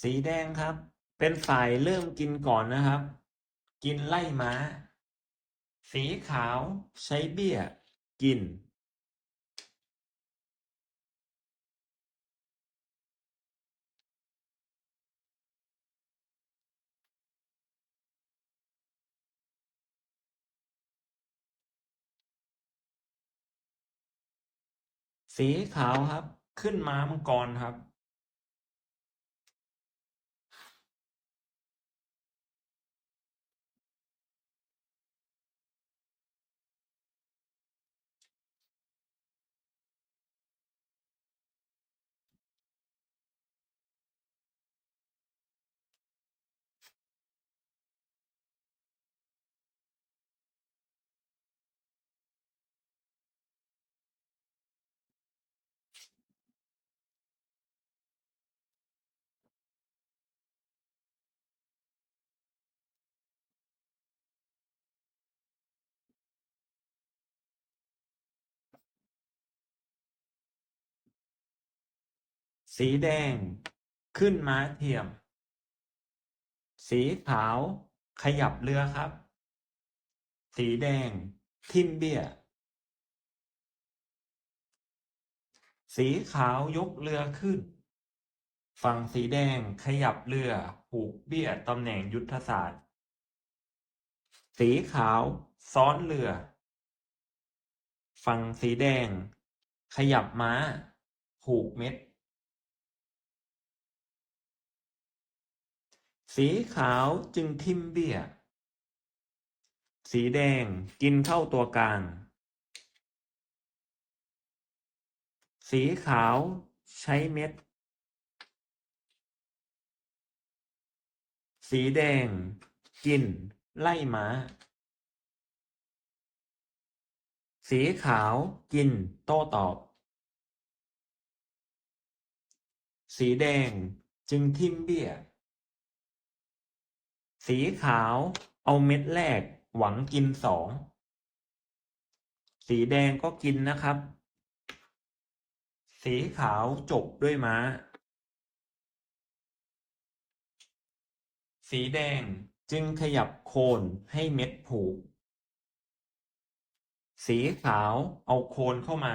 สีแดงครับ เป็นฝ่ายเริ่มกินก่อนนะครับ กินไล่ม้า สีขาวใช้เบี้ย กิน สีขาวครับ ขึ้นม้ามังกรครับ สีแดง ขึ้นม้าเทียม สีขาว ขยับเรือครับ สีแดง ทิมเบี้ย สีขาวยกเรือขึ้น ฝั่งสีแดงขยับเรือผูกเบี้ยตำแหน่งยุทธศาสตร์ สีขาวซ้อนเรือ ฝั่งสีแดง ขยับม้า ผูกเม็ด สีขาวจึงทิมเบี้ย สีแดงกินเข้าตัวกลาง สีขาวใช้เม็ด สีแดงกินไล่มา สีขาวกินโต้ตอบ สีแดงจึงทิมเบี้ย สีขาวเอาเม็ดแรกหวังกินสอง สีแดงก็กินนะครับ สีขาวจบด้วยม้า สีแดงจึงขยับโคนให้เม็ดผูก สีขาวเอาโคนเข้ามา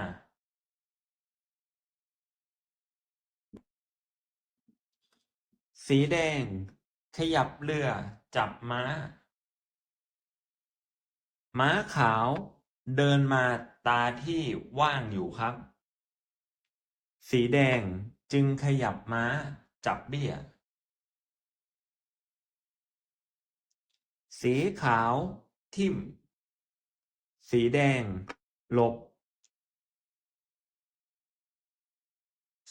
สีแดงขยับเรือ จับม้า ม้าขาวเดินมาตาที่ว่างอยู่ครับ สีแดงจึงขยับม้าจับเบี้ย สีขาวทิ่ม สีแดงหลบ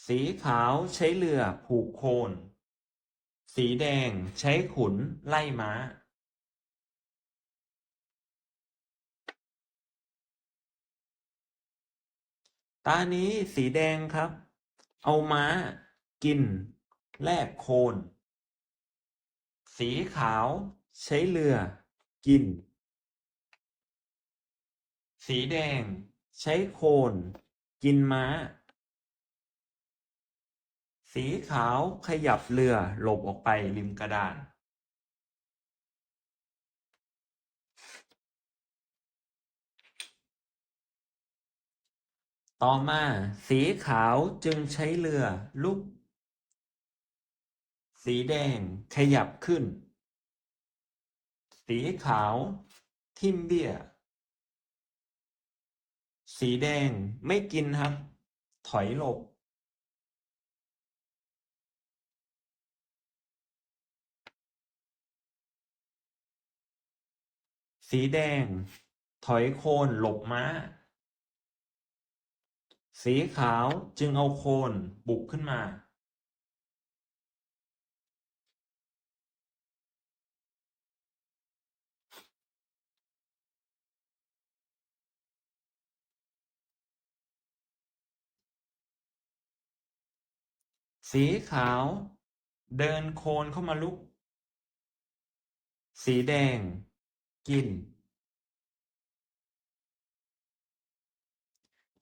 สีขาวใช้เรือผูกโคน สีแดงใช้ขุนไล่ม้าตานี้สีแดงครับ เอาม้า กิน แลกโคน สีขาวใช้เรือ กิน สีแดง ใช้โคน กินม้า สีขาวขยับเรือหลบออกไปริมกระดาน ต่อมาสีขาวจึงใช้เรือลุก สีแดงขยับขึ้น สีขาวทิมเบี้ย สีแดงไม่กินครับ ถอยหลบ สีแดง ถอยโคนหลบม้า สีขาวจึงเอาโคนบุกขึ้นมา สีขาวเดินโคนเข้ามาลุก สีแดง กิน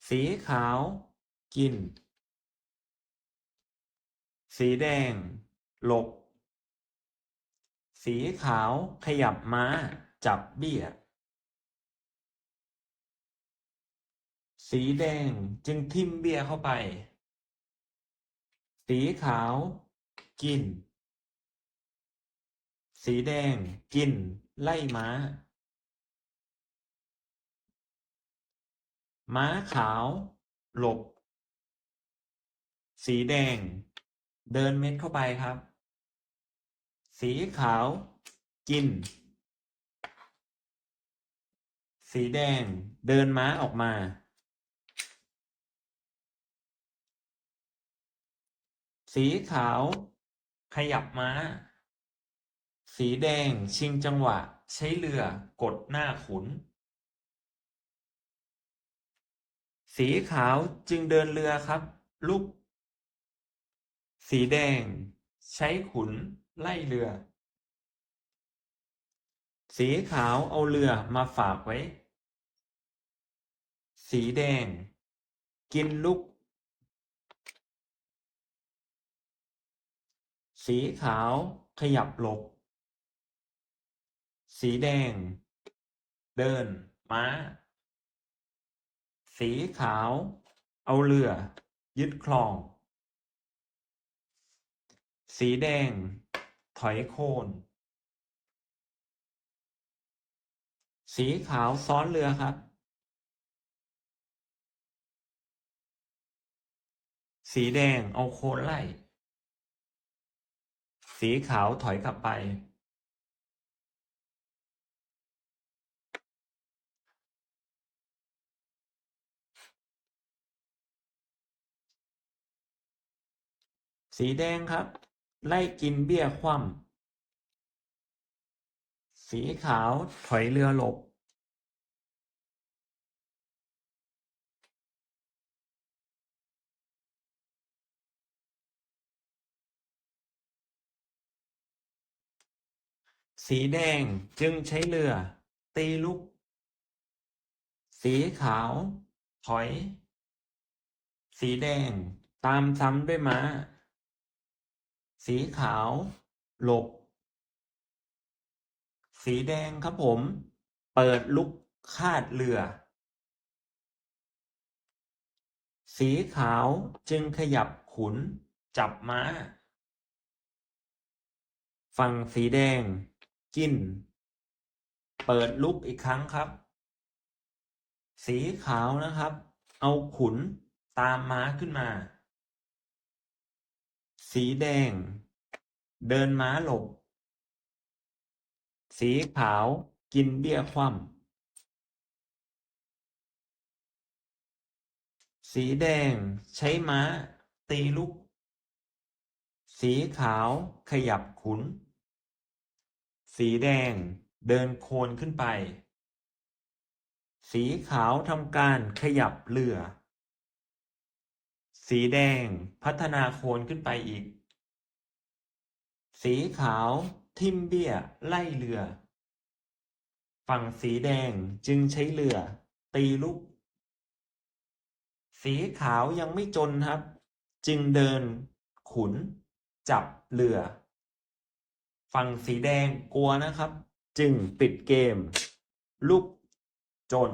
สีขาว กิน สีแดง หลบ สีขาวขยับม้า จับเบี้ย สีแดงจึงทิ่มเบี้ยเข้าไป สีขาว กิน สีแดงกิน ไล่ม้า ม้าขาว หลบ สีแดง เดินเม็ดเข้าไปครับ สีขาว กิน สีแดง เดินม้าออกมา สีขาว ขยับม้า สีแดงชิงจังหวะ ใช้เรือกดหน้าขุน สีขาวจึงเดินเรือครับ ลุก สีแดง ใช้ขุนไล่เรือ สีขาวเอาเรือมาฝากไว้ สีแดง กินลุก สีขาวขยับหลบ สีแดง เดิน ม้า สีขาว เอาเรือ ยึดคลอง สีแดง ถอยโคน สีขาวซ้อนเรือครับ สีแดงเอาโคนไล่ สีขาวถอยกลับไป สีแดงครับ ไล่กินเบี้ยคว่ำสีขาวถอยเรือหลบ สีแดงจึงใช้เรือ ตีลุก สีขาว ถอย สีแดงตามซ้ำด้วยม้า สีขาว หลบ สีแดงครับผม เปิดลุกคาดเรือ สีขาวจึงขยับขุน จับม้า ฝั่งสีแดง กิน เปิดลุกอีกครั้งครับ สีขาวนะครับ เอาขุนตามม้าขึ้นมา สีแดง เดินม้าหลบ สีขาวกินเบี้ยคว่ำสีแดงใช้ม้า ตีลุก สีขาวขยับขุน สีแดงเดินโคนขึ้นไป สีขาวทำการขยับเรือ สีแดงพัฒนาโคนขึ้นไปอีก สีขาวทิมเบี้ยไล่เรือ ฝั่งสีแดงจึงใช้เรือ ตีลุก สีขาวยังไม่จนครับ จึงเดิน ขุน จับเรือ ฝั่งสีแดงกลัวนะครับ จึงปิดเกม ลุกจน